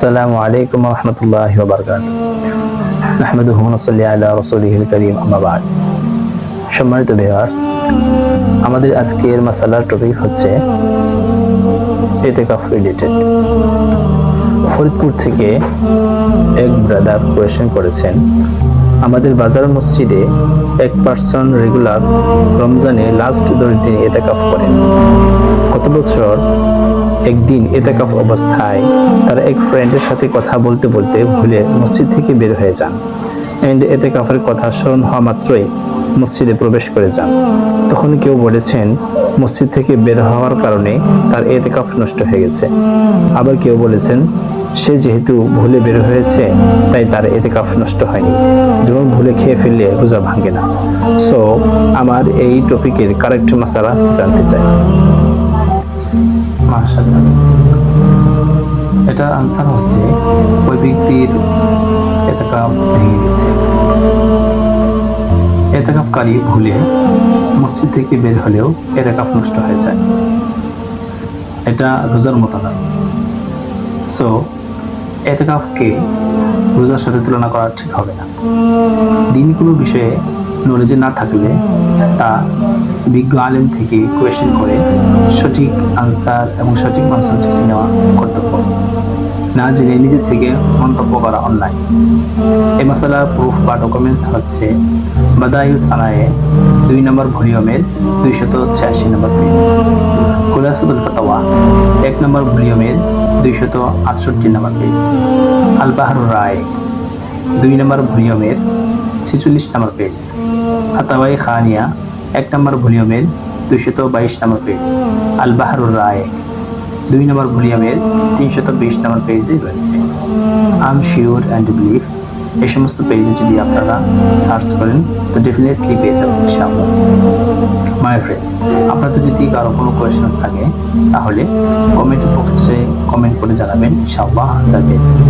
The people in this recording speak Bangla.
আসসালামু আলাইকুম রহমতুল্লাহ বারকাত আহমদুহ নসল্লি আল্লাহ রসুলিহিল করিম আমাবাদ সম্মানিত ভিউয়ার্স আমাদের আজকের মাসালার টপিক হচ্ছে এতেকাফ রিলেটেড ফরিদপুর থেকে এক ব্রাদার কোয়েশন করেছেন, আমাদের বাজার মসজিদে এক পার্সন রেগুলার রমজানে লাস্ট দশ দিন এতেকাফ করেন। গত বছর একদিন এতেকাফ অবস্থায় তার এক ফ্রেন্ডের সাথে কথা বলতে বলতে ভুলে মসজিদ থেকে বের হয়ে যান। এন্ড এতেকাফের কথা স্মরণ হওয়া মাত্রই মসজিদে প্রবেশ করে যান। তখন কেউ বলেছেন, মসজিদ থেকে বের হওয়ার কারণে তার এতেকাফ নষ্ট হয়ে গেছে। আবার কেউ বলেছেন, সে যেহেতু ভুলে বের হয়েছে, তাই তার এতেকাফ নষ্ট হয়নি। যেমন ভুলে খেয়ে ফেললে রোজা ভাঙে না। সো আমার এই টপিকের কারেক্ট মশালা জানতে চাই। মাশাআল্লাহ এটার আনসার হচ্ছে ওই ব্যক্তির এতেকাফ ভেঙে গেছে। এতেকাফকারী ভুলে মসজিদ থেকে বের হলেও এতেকাফ নষ্ট হয়ে যায়। এটা রোজার মতো না। সো এতেকাফকে রোজার সাথে তুলনা করা ঠিক হবে না। দিন কোনো বিষয়ে নলেজে না থাকলে তা বিজ্ঞ আলেম থেকে কোয়েশ্চেন করে সঠিক আনসার এবং সঠিক কনসালটেন্সি নেওয়া কর্তব্য। না জেনে নিজে থেকে মন্তব্য করা অন্যায় এই মশালার প্রুফ বা ডকুমেন্টস হচ্ছে বাদায়ু সানায়ে দুই নম্বর ভলিউমের দুইশত ছিয়াশি নম্বর পেজ কুলাসুদুল ফতোয়া এক নম্বর ভলিউমের দুইশত আটষট্টি নম্বর পেজ আল বাহারুর রায়, দুই নম্বর ভলিউমের ছেচল্লিশ নম্বর পেজ ফাতাওয়াই খানিয়া, এক নম্বর ভলিউমের দুইশত বাইশ নম্বর পেজ আল বাহারুর রায়, দুই নম্বর ভলিউমের তিনশত বিশ নম্বর পেজে রয়েছে। আম শিওর অ্যান্ড বিলিভ এই সমস্ত পেজে যদি আপনারা সার্চ করেন, তো ডেফিনেটলি পেয়ে যাবেন ইনশাআল্লাহ। মাই ফ্রেন্ডস আপনাদের যদি কারও কোনো কোয়েশনস থাকে, তাহলে কমেন্ট বক্সে কমেন্ট করে জানাবেন, ইনশাআল্লাহ আনসার পেয়ে যাবেন।